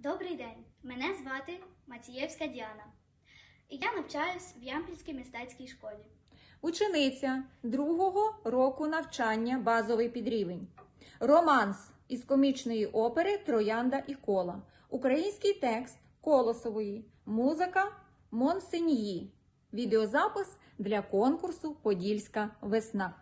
Добрий день, мене звати Мацієвська Діана. І я навчаюсь в Ямпільській мистецькій школі. Учениця другого року навчання базовий підрівень. Романс із комічної опери Троянда і кола. Український текст Колосової. Музика Монсеньї. Відеозапис для конкурсу Подільська весна.